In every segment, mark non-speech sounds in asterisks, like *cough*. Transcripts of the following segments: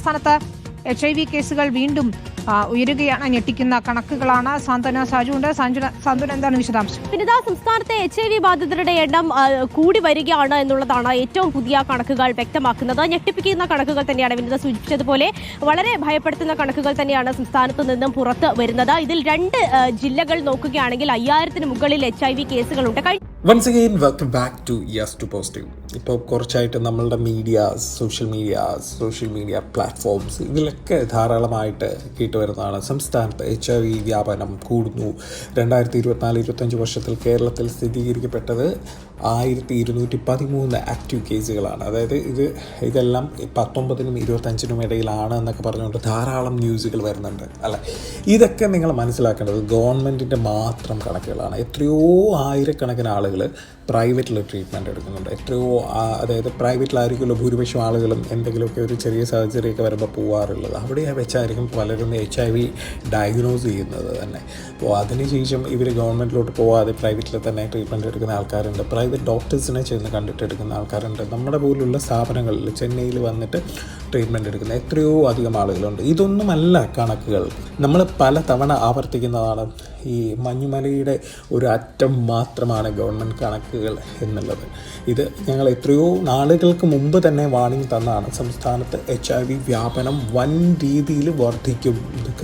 സംസ്ഥാനത്ത് H I V കേസുകൾ വീണ്ടും ഉയരുകയാണ് ഞെട്ടിക്കുന്ന കണക്കുകളാണ്. സാന്ത്വന സാജു ഉണ്ട് സാന്ത്വന സാന്ത്വന എന്താണ് വിശദാംശം? വിനിത സംസ്ഥാനത്തെ എച്ച് ഐ വി ബാധിതരുടെ എണ്ണം കൂടി വരികയാണ് എന്നുള്ളതാണ് ഏറ്റവും പുതിയ കണക്കുകൾ വ്യക്തമാക്കുന്നത്. ഞെട്ടിപ്പിക്കുന്ന കണക്കുകൾ തന്നെയാണ് വിനിത സൂചിപ്പിച്ചതുപോലെ വളരെ ഭയപ്പെടുത്തുന്ന കണക്കുകൾ തന്നെയാണ് സംസ്ഥാനത്ത് നിന്നും പുറത്ത് വരുന്നത്. ഇതിൽ രണ്ട് ജില്ലകൾ നോക്കുകയാണെങ്കിൽ അയ്യായിരത്തിന് മുകളിൽ എച്ച് ഐ വി കേസുകളുണ്ട്. Once again welcome back to yes to positive ഇപ്പോൾ കുറച്ചായിട്ട് നമ്മളുടെ media social media social media platforms ഇതിലൊക്കെ ധാരാളമായിട്ട് കേട്ടുവരുന്നതാണ് സംസ്ഥാനത്ത് എച്ച് ഐ വി വ്യാപനം കൂടുന്നു. രണ്ടായിരത്തി ഇരുപത്തിനാല് ഇരുപത്തഞ്ച് വർഷത്തിൽ കേരളത്തിൽ സ്ഥിരീകരിക്കപ്പെട്ടത് ആയിരത്തി ഇരുന്നൂറ്റി പതിമൂന്ന് ആക്റ്റീവ് കേസുകളാണ് അതായത് ഇത് ഇതെല്ലാം പത്തൊമ്പതിനും ഇരുപത്തഞ്ചിനും ഇടയിലാണ് എന്നൊക്കെ പറഞ്ഞുകൊണ്ട് ധാരാളം ന്യൂസുകൾ വരുന്നുണ്ട് അല്ല? ഇതൊക്കെ നിങ്ങൾ മനസ്സിലാക്കേണ്ടത് ഗവൺമെന്റിന്റെ മാത്രം കണക്കുകളാണ്. എത്രയോ ആയിരക്കണക്കിന് ആളുകൾ പ്രൈവറ്റിൽ ട്രീറ്റ്മെന്റ് എടുക്കുന്നുണ്ട്. എത്രയോ അതായത് പ്രൈവറ്റിലായിരിക്കുമല്ലോ ഭൂരിപക്ഷം ആളുകളും എന്തെങ്കിലുമൊക്കെ ഒരു ചെറിയ സർജറിയൊക്കെ വരുമ്പോൾ പോകാറുള്ളത് അവിടെ വെച്ചായിരിക്കും പലരും എച്ച് ഐ വി ഡയഗ്നോസ് ചെയ്യുന്നത് തന്നെ. അപ്പോൾ അതിനുശേഷം ഇവർ ഗവൺമെന്റിലോട്ട് പോകാതെ പ്രൈവറ്റിൽ തന്നെ ട്രീറ്റ്മെന്റ് എടുക്കുന്ന ആൾക്കാരുണ്ട്. ഡോക്ടേഴ്സിനെ ചെന്ന് കണ്ടിട്ട് എടുക്കുന്ന ആൾക്കാരുണ്ട്. നമ്മുടെ പോലുള്ള സ്ഥാപനങ്ങളിൽ ചെന്നൈയിൽ വന്നിട്ട് ട്രീറ്റ്മെന്റ് എടുക്കുന്ന എത്രയോ അധികം ആളുകളുണ്ട്. ഇതൊന്നുമല്ല കണക്കുകൾ. നമ്മൾ പല തവണ ആവർത്തിക്കുന്നതാണ്. ഈ മഞ്ഞുമലയുടെ ഒരു അറ്റം മാത്രമാണ് ഗവൺമെന്റ് കണക്കുകൾ എന്നുള്ളത്. ഇത് ഞങ്ങൾ എത്രയോ നാളുകൾക്ക് മുമ്പ് തന്നെ വാണിംഗ് തന്നാണ്. സംസ്ഥാനത്ത് എച്ച് ഐ വി വ്യാപനം വൻ രീതിയിൽ വർദ്ധിക്കും.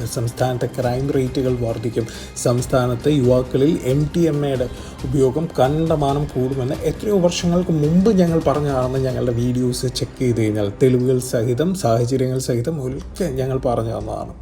സംസ്ഥാനത്തെ ക്രൈം റേറ്റുകൾ വർദ്ധിക്കും. സംസ്ഥാനത്ത് യുവാക്കളിൽ എം ടി എം എയുടെ ഉപയോഗം കണ്ടമാനം കൂടുമെന്ന് എത്രയോ വർഷങ്ങൾക്ക് മുമ്പ് ഞങ്ങൾ പറഞ്ഞതാണെന്ന് ഞങ്ങളുടെ വീഡിയോസ് ചെക്ക് ചെയ്ത് കഴിഞ്ഞാൽ തെളിവുകൾ സഹിതം സാഹചര്യങ്ങൾ സഹിതം ഒക്കെ ഞങ്ങൾ പറഞ്ഞു തന്നതാണ്.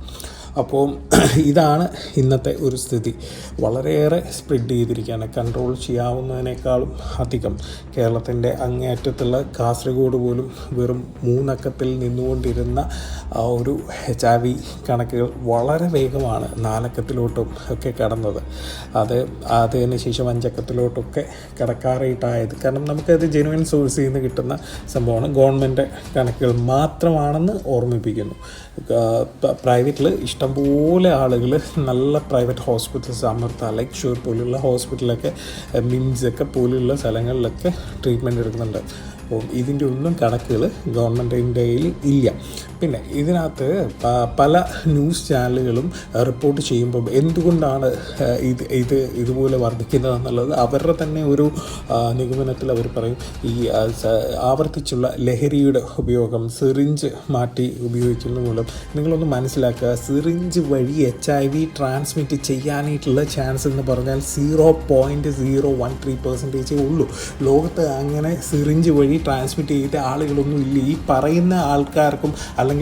അപ്പോൾ *clears throat* ഇതാണ് ഇന്നത്തെ ഒരു സ്ഥിതി. വളരെയേറെ സ്പ്രെഡ് ചെയ്തിരിക്കുകയാണ്. കൺട്രോൾ ചെയ്യാവുന്നതിനേക്കാളും അധികം കേരളത്തിന്റെ അങ്ങേയറ്റത്തുള്ള കാസർഗോഡ് പോലും വെറും മൂന്നക്കത്തിൽ നിന്നുകൊണ്ടിരുന്ന ഒരു എച്ച് ഐ വി കണക്കുകൾ വളരെ വേഗമാണ് നാലക്കത്തിലോട്ടും ഒക്കെ കടന്നത്. അത് അതിന് ശേഷം അഞ്ചക്കത്തിലോട്ടൊക്കെ കടക്കാറായിട്ടായത്. കാരണം നമുക്കത് ജെനുവൻ സോഴ്സിൽ നിന്ന് കിട്ടുന്ന സംഭവമാണ്. ഗവൺമെന്റ് കണക്കുകൾ മാത്രമാണെന്ന് ഓർമ്മിപ്പിക്കുന്നു. പ്രൈവറ്റിൽ ഇഷ്ടംപോലെ ആളുകൾ നല്ല private hospitals Amrita Lakeshore പോലുള്ള ഹോസ്പിറ്റലൊക്കെ മിംസ് ഒക്കെ പോലുള്ള സ്ഥലങ്ങളിലൊക്കെ ട്രീറ്റ്മെന്റ് എടുക്കുന്നുണ്ട്. അപ്പോൾ ഇതിന്റെ ഒന്നും കണക്കുകൾ ഗവൺമെന്റിന്റെ കയ്യിൽ ഇല്ല. പിന്നെ ഇതിനകത്ത് പല ന്യൂസ് ചാനലുകളും റിപ്പോർട്ട് ചെയ്യുമ്പോൾ എന്തുകൊണ്ടാണ് ഇത് ഇത് ഇതുപോലെ വർദ്ധിക്കുന്നതെന്നുള്ളത് അവരുടെ തന്നെ ഒരു നിഗമനത്തിൽ അവർ പറയും. ഈ ആവർത്തിച്ചുള്ള ലഹരിയുടെ ഉപയോഗം സിറിഞ്ച് മാറ്റി ഉപയോഗിക്കുന്ന മൂലം നിങ്ങളൊന്ന് മനസ്സിലാക്കുക. സിറിഞ്ച് വഴി എച്ച് ഐ വി ട്രാൻസ്മിറ്റ് ചെയ്യാനായിട്ടുള്ള ചാൻസ് എന്ന് പറഞ്ഞാൽ zero point zero one three പെർസെന്റേജേ ഉള്ളൂ. ലോകത്ത് അങ്ങനെ സിറിഞ്ച് വഴി ട്രാൻസ്മിറ്റ് ചെയ്ത ആളുകളൊന്നും ഇല്ല ഈ പറയുന്ന ആൾക്കാർക്കും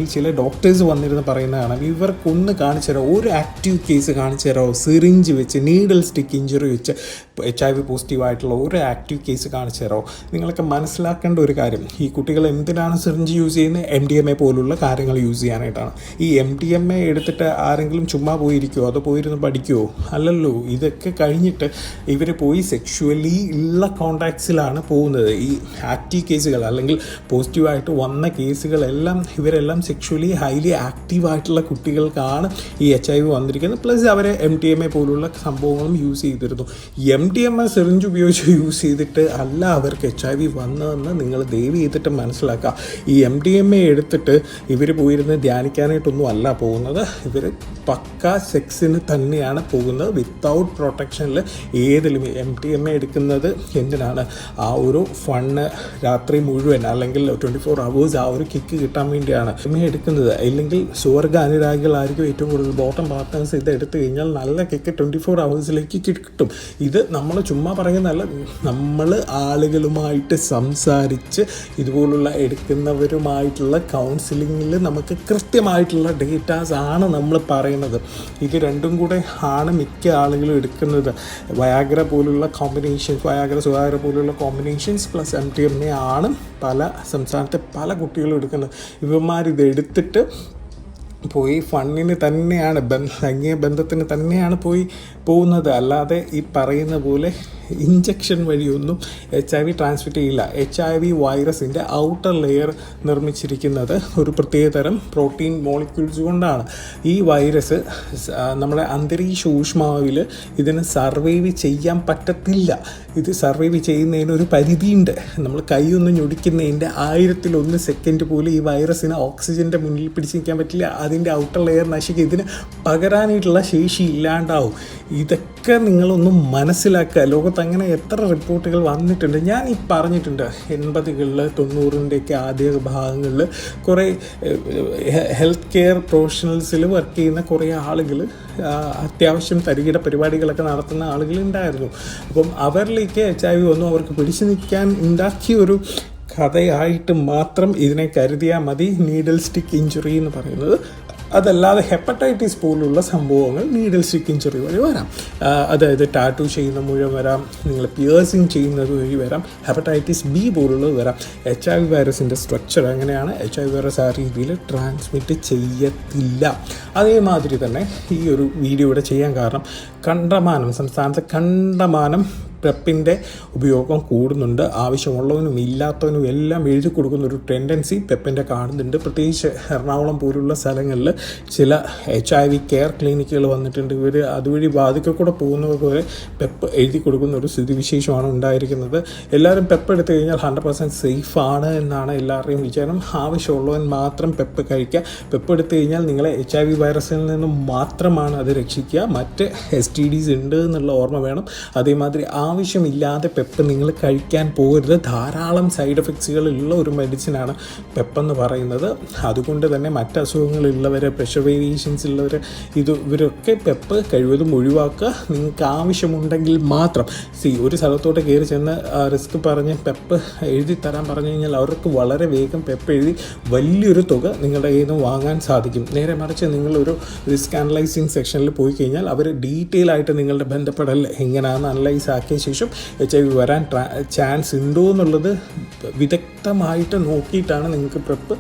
ചില ഡോക്ടേഴ്സ് വന്നിരുന്ന് പറയുന്നതാണ് ഇവർക്കൊന്ന് കാണിച്ചു തരാം ഒരു ആക്റ്റീവ് കേസ് കാണിച്ചു തരാമോ സിറിഞ്ച് വെച്ച് നീഡിൽ സ്റ്റിക്ക് ഇഞ്ചുറി വെച്ച് എച്ച് ഐ വി പോസിറ്റീവായിട്ടുള്ള ഒരു ആക്റ്റീവ് കേസ് കാണിച്ചു തരാമോ? നിങ്ങളൊക്കെ മനസ്സിലാക്കേണ്ട ഒരു കാര്യം. ഈ കുട്ടികൾ എന്തിനാണ് സിറിഞ്ച് യൂസ് ചെയ്യുന്നത്? എം ഡി എം എ പോലുള്ള കാര്യങ്ങൾ യൂസ് ചെയ്യാനായിട്ടാണ്. ഈ എം ഡി എം എ എടുത്തിട്ട് ആരെങ്കിലും ചുമ്മാ പോയിരിക്കുമോ അതോ പോയിരുന്ന് പഠിക്കുമോ അല്ലല്ലോ ഇതൊക്കെ കഴിഞ്ഞിട്ട് ഇവർ പോയി സെക്ഷുവലി ഉള്ള കോണ്ടാക്ട്സിലാണ് പോകുന്നത്. ഈ ആക്റ്റീവ് കേസുകൾ അല്ലെങ്കിൽ പോസിറ്റീവായിട്ട് വന്ന കേസുകളെല്ലാം ഇവരെല്ലാം സെക്ഷുവലി ഹൈലി ആക്റ്റീവായിട്ടുള്ള കുട്ടികൾക്കാണ് ഈ എച്ച് ഐ വി വന്നിരിക്കുന്നത്. പ്ലസ് അവരെ എം ടി എം എ പോലുള്ള സംഭവങ്ങളും യൂസ് ചെയ്തിരുന്നു. M T M S syringe ഉപയോഗിച്ച് യൂസ് ചെയ്തിട്ട് അല്ല അവർക്ക് എച്ച് ഐ വി വന്നതെന്ന് നിങ്ങൾ ദയവ് ചെയ്തിട്ട് മനസ്സിലാക്കുക. ഈ എം ഡി എം എ എടുത്തിട്ട് ഇവർ പോയിരുന്ന് ധ്യാനിക്കാനായിട്ടൊന്നും അല്ല പോകുന്നത്. ഇവർ പക്ക സെക്സിന് തന്നെയാണ് പോകുന്നത്. വിത്തൗട്ട് പ്രൊട്ടക്ഷനിൽ ഏതിലും എം ടി എം എ എടുക്കുന്നത് എന്തിനാണ്? ആ ഒരു ഫണ്ണ് രാത്രി മുഴുവൻ അല്ലെങ്കിൽ ട്വന്റി ഫോർ അവേഴ്സ് ആ ഒരു കിക്ക് കിട്ടാൻ വേണ്ടിയാണ് എം എ എടുക്കുന്നത്. ഇല്ലെങ്കിൽ സ്വർഗ അനുരാഗികളായിരിക്കും ഏറ്റവും കൂടുതൽ ബോട്ടം പാർട്ട്നേഴ്സ് ഇത് എടുത്തു കഴിഞ്ഞാൽ നല്ല കിക്ക് ട്വന്റി ഫോർ അവേഴ്സിലേക്ക് കിട്ടും. ഇത് നമ്മൾ ചുമ്മാ പറയുന്നതല്ല നമ്മൾ ആളുകളുമായിട്ട് സംസാരിച്ച് ഇതുപോലുള്ള എടുക്കുന്നവരുമായിട്ടുള്ള കൗൺസിലിങ്ങിൽ നമുക്ക് കൃത്യമായിട്ടുള്ള ഡേറ്റാസ് ആണ് നമ്മൾ പറയുന്നത്. ഇത് രണ്ടും കൂടെ ആണ് മിക്ക ആളുകളും എടുക്കുന്നത്. വയാഗ്ര പോലുള്ള കോമ്പിനേഷൻസ് വയാഗ്ര സുവാഗ്ര പോലുള്ള combinations plus M T M A ആണ് പല സംസ്ഥാനത്തെ പല കുട്ടികളും എടുക്കുന്നത്. ഇവന്മാർ ഇത് എടുത്തിട്ട് പോയി ഫണ്ണിന് തന്നെയാണ് ബന്ധ സംഘീയ ബന്ധത്തിന് തന്നെയാണ് പോയി പോകുന്നത്. അല്ലാതെ ഈ പറയുന്ന പോലെ ഇഞ്ചക്ഷൻ വഴിയൊന്നും എച്ച് ഐ വി ട്രാൻസ്മിറ്റ് ചെയ്യില്ല. എച്ച് ഐ വി വൈറസിന്റെ ഔട്ടർ ലെയർ നിർമ്മിച്ചിരിക്കുന്നത് ഒരു പ്രത്യേകതരം പ്രോട്ടീൻ മോളിക്യൂൾസ് കൊണ്ടാണ്. ഈ വൈറസ് നമ്മുടെ അന്തരീക്ഷ ഊഷ്മാവിൽ ഇതിന് സർവൈവ് ചെയ്യാൻ പറ്റത്തില്ല. ഇത് സർവൈവ് ചെയ്യുന്നതിന് ഒരു പരിധിയുണ്ട്. നമ്മൾ കൈയൊന്ന് ഞൊടിക്കുന്നതിന്റെ ആയിരത്തിലൊന്ന് സെക്കൻഡ് പോലും ഈ വൈറസിന് ഓക്സിജന്റെ മുന്നിൽ പിടിച്ച് നിൽക്കാൻ പറ്റില്ല. അതിന്റെ ഔട്ടർ ലെയർ നശിക്കുക ഇതിന് പകരാനായിട്ടുള്ള ശേഷി ഇല്ലാണ്ടാവും. ഇതൊക്കെ നിങ്ങളൊന്ന് മനസ്സിലാക്കുക. ലോകത്ത് അങ്ങനെ എത്ര റിപ്പോർട്ടുകൾ വന്നിട്ടുണ്ട്. ഞാൻ ഈ പറഞ്ഞിട്ടുണ്ട് എൺപതുകളിൽ തൊണ്ണൂറിന്റെയൊക്കെ ആദ്യ ഭാഗങ്ങളിൽ കുറേ ഹെൽത്ത് കെയർ പ്രൊഫഷണൽസിൽ വർക്ക് ചെയ്യുന്ന കുറേ ആളുകൾ അത്യാവശ്യം തരികിട പരിപാടികളൊക്കെ നടത്തുന്ന ആളുകളുണ്ടായിരുന്നു അപ്പം അവരിലേക്ക് എച്ച് ഐ വി ഒന്നും അവർക്ക് പിടിച്ചു നിൽക്കാൻ ഉണ്ടാക്കിയ ഒരു കഥയായിട്ട് മാത്രം ഇതിനെ കരുതിയാൽ മതി. നീഡിൽ സ്റ്റിക്ക് ഇഞ്ചുറി എന്ന് പറയുന്നത്. അതല്ലാതെ ഹെപ്പറ്റൈറ്റിസ് പോലുള്ള സംഭവങ്ങൾ നീഡിൽ സ്റ്റിക്ക് ഇഞ്ചുറി വഴി വരാം. അതായത് ടാറ്റു ചെയ്യുന്ന മുഴുവൻ വരാം നിങ്ങൾ പിയേഴ്സിങ് ചെയ്യുന്നത് വഴി വരാം ഹെപ്പറ്റൈറ്റിസ് ബി പോലുള്ളത് വരാം. എച്ച് ഐ വി വൈറസിന്റെ സ്ട്രക്ചർ എങ്ങനെയാണ് എച്ച് ഐ വി വൈറസ് ആ രീതിയിൽ ട്രാൻസ്മിറ്റ് ചെയ്യത്തില്ല. അതേമാതിരി തന്നെ ഈ ഒരു വീഡിയോ ഇവിടെ ചെയ്യാൻ കാരണം കണ്ടമാനം സംസ്ഥാനത്തെ കണ്ടമാനം പെപ്പിന്റെ ഉപയോഗം കൂടുന്നുണ്ട്. ആവശ്യമുള്ളവനും ഇല്ലാത്തവനും എല്ലാം എഴുതി കൊടുക്കുന്ന ഒരു ടെൻഡൻസി പെപ്പിന്റെ കാണുന്നുണ്ട്. പ്രത്യേകിച്ച് എറണാകുളം പോലുള്ള സ്ഥലങ്ങളിൽ ചില എച്ച് ഐ വി കെയർ ക്ലിനിക്കുകൾ വന്നിട്ടുണ്ട്. ഇവർ അതുവഴി ബാധിക്ക കൂടെ പോകുന്നത് പോലെ പെപ്പ് എഴുതി കൊടുക്കുന്ന ഒരു സ്ഥിതിവിശേഷമാണ് ഉണ്ടായിരിക്കുന്നത്. എല്ലാവരും പെപ്പ് എടുത്തു കഴിഞ്ഞാൽ ഹൺഡ്രഡ് പെർസെന്റ് സേഫ് ആണ് എന്നാണ് എല്ലാവരുടെയും വിചാരം. ആവശ്യമുള്ളവൻ മാത്രം പെപ്പ് കഴിക്കുക. പെപ്പ് എടുത്തു കഴിഞ്ഞാൽ നിങ്ങളെ എച്ച് ഐ വി വൈറസിൽ നിന്നും മാത്രമാണ് അത് രക്ഷിക്കുക. മറ്റ് എസ് ടി ഡീസ് ഉണ്ട് എന്നുള്ള ഓർമ്മ വേണം. അതേമാതിരി ആവശ്യമില്ലാതെ പെപ്പ് നിങ്ങൾ കഴിക്കാൻ പോകരുത്. ധാരാളം സൈഡ് എഫക്ട്സുകളുള്ള ഒരു മെഡിസിനാണ് പെപ്പെന്ന് പറയുന്നത്. അതുകൊണ്ട് തന്നെ മറ്റ് അസുഖങ്ങളുള്ളവർ പ്രഷർ വേരിയേഷൻസ് ഉള്ളവർ ഇത് ഇവരൊക്കെ പെപ്പ് കഴിവതും ഒഴിവാക്കുക. നിങ്ങൾക്ക് ആവശ്യമുണ്ടെങ്കിൽ മാത്രം. സി ഒരു സ്ഥലത്തോട്ട് കയറി ചെന്ന് റിസ്ക് പറഞ്ഞ് പെപ്പ് എഴുതി തരാൻ പറഞ്ഞു കഴിഞ്ഞാൽ അവർക്ക് വളരെ വേഗം പെപ്പ് എഴുതി വലിയൊരു തുക നിങ്ങളുടെ കയ്യിൽ നിന്ന് വാങ്ങാൻ സാധിക്കും. നേരെ മറിച്ച് നിങ്ങളൊരു റിസ്ക് അനലൈസിങ് സെക്ഷനിൽ പോയി കഴിഞ്ഞാൽ അവർ ഡീറ്റെയിൽ ആയിട്ട് നിങ്ങളുടെ ബന്ധപ്പെടൽ എങ്ങനെയാണെന്ന് അനലൈസ് ആക്കിയ ശേഷം എച്ച് ഐ വി വരാൻ ചാൻസ് ഉണ്ടോ എന്നുള്ളത് വിദഗ്ധമായിട്ട് നോക്കിയിട്ടാണ് നിങ്ങൾക്ക് പ്രെപ്പ്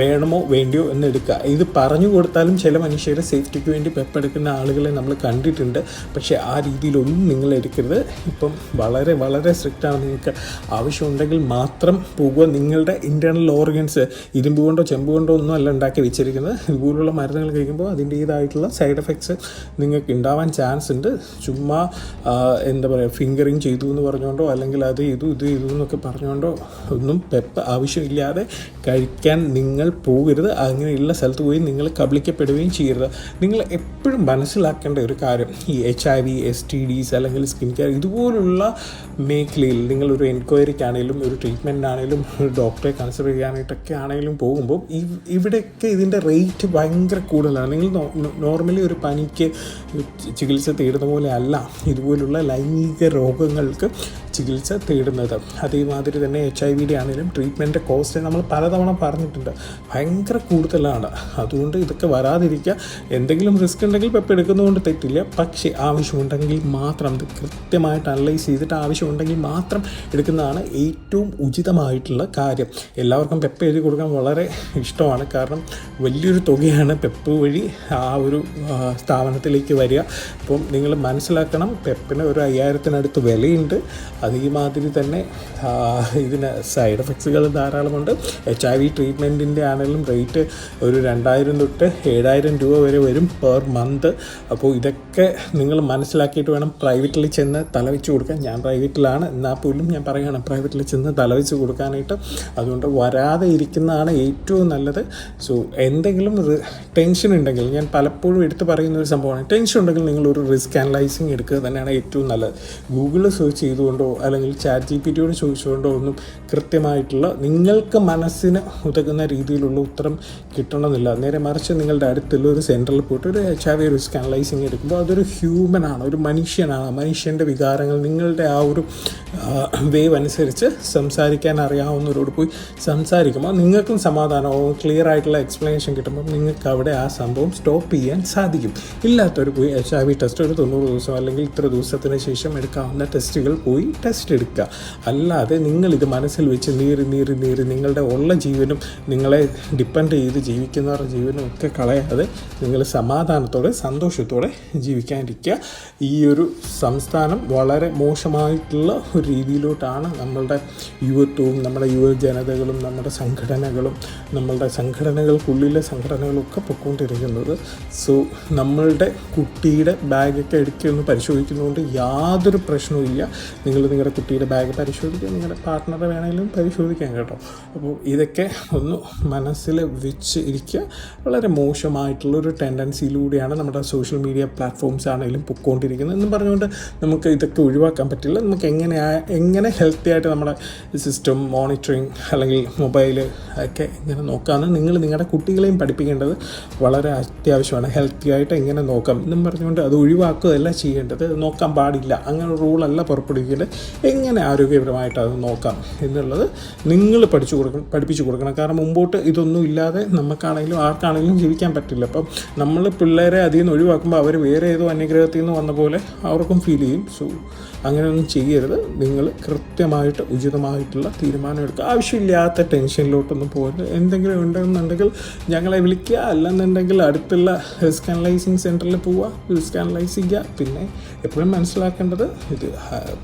വേണമോ വേണ്ടിയോ എന്ന് എടുക്കുക ഇത് പറഞ്ഞു കൊടുത്താലും ചില മനുഷ്യരെ സേഫ്റ്റിക്ക് വേണ്ടി പെപ്പ് എടുക്കുന്ന ആളുകളെ നമ്മൾ കണ്ടിട്ടുണ്ട്. പക്ഷേ ആ രീതിയിലൊന്നും നിങ്ങൾ എടുക്കരുത്. ഇപ്പം വളരെ വളരെ സ്ട്രിക്റ്റാണ് നിങ്ങൾക്ക് ആവശ്യമുണ്ടെങ്കിൽ മാത്രം പോകുക. നിങ്ങളുടെ ഇന്റേർണൽ ഓർഗൻസ് ഇരുമ്പ് കൊണ്ടോ ചെമ്പ് കൊണ്ടോ ഒന്നും അല്ല ഉണ്ടാക്കി വെച്ചിരിക്കുന്നത്. ഇതുപോലുള്ള മരുന്നുകൾ കഴിക്കുമ്പോൾ അതിന്റേതായിട്ടുള്ള സൈഡ് എഫക്ട്സ് നിങ്ങൾക്ക് ഉണ്ടാവാൻ ചാൻസ് ഉണ്ട്. ചുമ്മാ എന്താ പറയുക ഫിംഗറിങ് ചെയ്തു എന്ന് പറഞ്ഞുകൊണ്ടോ അല്ലെങ്കിൽ അത് ചെയ്തു ഇത് ചെയ്തു എന്നൊക്കെ പറഞ്ഞുകൊണ്ടോ ഒന്നും പെപ്പ് ആവശ്യമില്ലാതെ കഴിക്കാൻ നിങ്ങൾ പോകരുത്. അങ്ങനെയുള്ള സ്ഥലത്ത് പോയി നിങ്ങൾ കബളിക്കപ്പെടുകയും ചെയ്യരുത്. നിങ്ങൾ എപ്പോഴും മനസ്സിലാക്കേണ്ട ഒരു കാര്യം ഈ H I V S T Ds അല്ലെങ്കിൽ സ്കിൻ കെയർ ഇതുപോലുള്ള മേഖലയിൽ നിങ്ങളൊരു എൻക്വയറിക്കാണെങ്കിലും ഒരു ട്രീറ്റ്മെന്റിനാണെങ്കിലും ഒരു ഡോക്ടറെ കൺസിഡർ ചെയ്യാനായിട്ടൊക്കെ ആണെങ്കിലും പോകുമ്പോൾ ഇവ്- ഇവിടെയൊക്കെ ഇതിന്റെ റേറ്റ് ഭയങ്കര കൂടുതലാണ്. നിങ്ങൾ നോർമലി ഒരു പനിക്ക് ചികിത്സ തേടുന്ന പോലെ അല്ല. ഇതുപോലുള്ള ലൈംഗിക രോഗങ്ങൾക്ക് ചികിത്സ തേടുന്നത്. അതേമാതിരി തന്നെ എച്ച് ഐ വിയുടെ ആണെങ്കിലും ട്രീറ്റ്മെന്റ് കോസ്റ്റ് നമ്മൾ പലതവണ പറഞ്ഞിട്ടുണ്ട്. ഭയങ്കര കൂടുതലാണ്. അതുകൊണ്ട് ഇതൊക്കെ വരാതിരിക്കുക. എന്തെങ്കിലും റിസ്ക് ഉണ്ടെങ്കിൽ പെപ്പ് എടുക്കുന്നതുകൊണ്ട് തെറ്റില്ല. പക്ഷേ ആവശ്യമുണ്ടെങ്കിൽ മാത്രം ഇത് കൃത്യമായിട്ട് അനലൈസ് ചെയ്തിട്ട് ആവശ്യമുണ്ടെങ്കിൽ മാത്രം എടുക്കുന്നതാണ് ഏറ്റവും ഉചിതമായിട്ടുള്ള കാര്യം. എല്ലാവർക്കും പെപ്പ് എഴുതി കൊടുക്കാൻ വളരെ ഇഷ്ടമാണ്. കാരണം വലിയൊരു തുകയാണ് പെപ്പ് വഴി ആ ഒരു സ്ഥാപനത്തിലേക്ക് വരിക. അപ്പം നിങ്ങൾ മനസ്സിലാക്കണം പെപ്പിന് ഒരു അയ്യായിരത്തിനടുത്ത് വിലയുണ്ട്. അതേമാതിരി തന്നെ ആ, ഇതിന് സൈഡ് എഫക്ട്സുകൾ ധാരാളമുണ്ട്. എച്ച് ഐ വി ട്രീറ്റ്മെന്റിന്റെ ആണെങ്കിലും റേറ്റ് ഒരു രണ്ടായിരം തൊട്ട് ഏഴായിരം രൂപ വരെ വരും പെർ മന്ത് അപ്പോൾ ഇതൊക്കെ നിങ്ങൾ മനസ്സിലാക്കിയിട്ട് വേണം പ്രൈവറ്റിൽ ചെന്ന് തലവെച്ച് കൊടുക്കാൻ. ഞാൻ പ്രൈവറ്റിലാണ് എന്നാൽ പോലും ഞാൻ പറയുകയാണ് പ്രൈവറ്റിൽ ചെന്ന് തലവെച്ച് കൊടുക്കാനായിട്ട് അതുകൊണ്ട് വരാതെ ഇരിക്കുന്നതാണ് ഏറ്റവും നല്ലത്. സോ എന്തെങ്കിലും ടെൻഷൻ ഉണ്ടെങ്കിൽ ഞാൻ പലപ്പോഴും എടുത്ത് പറയുന്ന ഒരു സംഭവമാണ് ടെൻഷൻ ഉണ്ടെങ്കിൽ നിങ്ങൾ ഒരു റിസ്ക് അനലൈസിങ് എടുക്കുക തന്നെയാണ് ഏറ്റവും നല്ലത്. ഗൂഗിളിൽ സെർച്ച് ചെയ്തുകൊണ്ടോ അല്ലെങ്കിൽ ചാറ്റ് ജി പി ടിയോട് ചോദിച്ചുകൊണ്ടോ ഒന്നും കൃത്യമായിട്ടുള്ള നിങ്ങൾക്ക് മനസ്സിന് ഉതകുന്ന രീതിയിലുള്ള ഉത്തരം കിട്ടണമെന്നില്ല. നേരെ മറിച്ച് നിങ്ങളുടെ അടുത്തുള്ള ഒരു സെന്ററിൽ പോയിട്ട് ഒരു H I V risk analysing എടുക്കുമ്പോൾ അതൊരു ഹ്യൂമനാണ് ഒരു മനുഷ്യനാണ്. മനുഷ്യന്റെ വികാരങ്ങൾ നിങ്ങളുടെ ആ ഒരു വേവ് അനുസരിച്ച് സംസാരിക്കാൻ അറിയാവുന്നവരോട് പോയി സംസാരിക്കുമ്പോൾ നിങ്ങൾക്കും സമാധാനമാവും ക്ലിയർ ആയിട്ടുള്ള എക്സ്പ്ലനേഷൻ കിട്ടുമ്പോൾ നിങ്ങൾക്ക് അവിടെ ആ സംഭവം സ്റ്റോപ്പ് ചെയ്യാൻ സാധിക്കും. ഇല്ലാത്തവർ പോയി എച്ച് ഐ വി ടെസ്റ്റ് ഒരു തൊണ്ണൂറ് ദിവസം അല്ലെങ്കിൽ ഇത്ര ദിവസത്തിന് ശേഷം എടുക്കാവുന്ന ടെസ്റ്റുകൾ പോയി ടെസ്റ്റ് എടുക്കുക. അല്ലാതെ നിങ്ങളിത് മനസ്സിൽ വെച്ച് നീറി നീറി നീറി നിങ്ങളുടെ ഉള്ള ജീവനും നിങ്ങളെ ഡിപ്പെൻഡ് ചെയ്ത് ജീവിക്കുന്നവരുടെ ജീവനും ഒക്കെ കളയാതെ നിങ്ങൾ സമാധാനത്തോടെ സന്തോഷത്തോടെ ജീവിക്കാനിരിക്കുക. ഈ ഒരു സംസ്ഥാനം വളരെ മോശമായിട്ടുള്ള ഒരു രീതിയിലോട്ടാണ് നമ്മളുടെ യുവത്വവും നമ്മുടെ യുവജനതകളും നമ്മുടെ സംഘടനകളും നമ്മളുടെ സംഘടനകൾക്കുള്ളിലെ സംഘടനകളൊക്കെ പൊയ്ക്കൊണ്ടിരിക്കുന്നത് സോ നമ്മളുടെ കുട്ടിയുടെ ബാഗൊക്കെ ഇടയ്ക്ക് ഒന്ന് പരിശോധിക്കുന്നതുകൊണ്ട് യാതൊരു പ്രശ്നവുമില്ല. നിങ്ങൾ നിങ്ങളുടെ കുട്ടിയുടെ ബാഗ് പരിശോധിക്കുക നിങ്ങളുടെ പാർട്ട്ണറെ വേണമെങ്കിലും പരിശോധിക്കാം കേട്ടോ. അപ്പോൾ ഇതൊക്കെ ഒന്ന് മനസ്സിൽ വെച്ച് ഇരിക്കുക. വളരെ മോശമായിട്ടുള്ളൊരു ടെൻഡൻസിയിലൂടെയാണ് നമ്മുടെ സോഷ്യൽ മീഡിയ പ്ലാറ്റ്ഫോംസ് ആണെങ്കിലും പൊക്കോണ്ടിരിക്കുന്നത്. എന്ന് പറഞ്ഞുകൊണ്ട് നമുക്ക് ഇതൊക്കെ ഒഴിവാക്കാൻ പറ്റില്ല. നമുക്ക് എങ്ങനെ എങ്ങനെ ഹെൽത്തി ആയിട്ട് നമ്മുടെ സിസ്റ്റം മോണിറ്ററിങ് അല്ലെങ്കിൽ മൊബൈൽ ഒക്കെ ഇങ്ങനെ നോക്കാമെന്ന് നിങ്ങൾ നിങ്ങളുടെ കുട്ടികളെയും പഠിപ്പിക്കേണ്ടത് വളരെ അത്യാവശ്യമാണ്. ഹെൽത്തി ആയിട്ട് എങ്ങനെ നോക്കാം? എന്നും പറഞ്ഞുകൊണ്ട് അത് ഒഴിവാക്കുകയല്ല ചെയ്യേണ്ടത്. നോക്കാൻ പാടില്ല. അങ്ങനെ റൂളല്ല പുറപ്പെടുവിക്കേണ്ടത്. എങ്ങനെ ആരോഗ്യപരമായിട്ട് അത് നോക്കാം എന്നുള്ളത് നിങ്ങൾ പഠിച്ചു കൊടുക്കണം പഠിപ്പിച്ചു കൊടുക്കണം. കാരണം മുമ്പോട്ട് ഇതൊന്നും ഇല്ലാതെ നമുക്കാണെങ്കിലും ആർക്കാണെങ്കിലും ജീവിക്കാൻ പറ്റില്ല. അപ്പം നമ്മൾ പിള്ളേരെ അതിൽ നിന്ന് ഒഴിവാക്കുമ്പോൾ അവർ വേറെ ഏതോ അന്യഗ്രഹത്തിൽ നിന്ന് വന്ന പോലെ അവർക്കും ഫീൽ ചെയ്യും. സോ അങ്ങനെയൊന്നും ചെയ്യരുത്. നിങ്ങൾ കൃത്യമായിട്ട് ഉചിതമായിട്ടുള്ള തീരുമാനം എടുക്കുക. ആവശ്യമില്ലാത്ത ടെൻഷനിലോട്ടൊന്നും പോകരുത്. എന്തെങ്കിലും ഉണ്ടെന്നുണ്ടെങ്കിൽ ഞങ്ങളെ വിളിക്കുക. അല്ലെന്നുണ്ടെങ്കിൽ അടുത്തുള്ള റിസ്ക് അനലൈസിങ് സെന്ററിൽ പോവുക. റിസ്ക് അനലൈസ് ചെയ്യുക പിന്നെ എപ്പോഴും മനസ്സിലാക്കേണ്ടത് ഇത്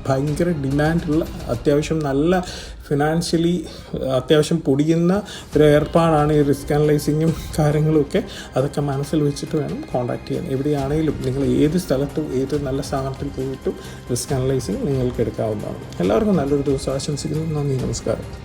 ഭയങ്കര ഡിമാൻഡുള്ള അത്യാവശ്യം നല്ല ഫിനാൻഷ്യലി അത്യാവശ്യം പൊടിയുന്ന ഒരു ഏർപ്പാടാണ് ഈ റിസ്ക് അനലൈസിങ്ങും കാര്യങ്ങളും ഒക്കെ. അതൊക്കെ മനസ്സിൽ വെച്ചിട്ട് വേണം കോൺടാക്ട് ചെയ്യാൻ. എവിടെയാണെങ്കിലും നിങ്ങൾ ഏത് സ്ഥലത്തും ഏത് നല്ല സ്ഥാപനത്തിൽ പോയിട്ടും റിസ്ക് അനലൈസിങ് നിങ്ങൾക്ക് എടുക്കാവുന്നതാണ്. എല്ലാവർക്കും നല്ലൊരു ദിവസം ആശംസിക്കുന്നു. നന്ദി നമസ്കാരം.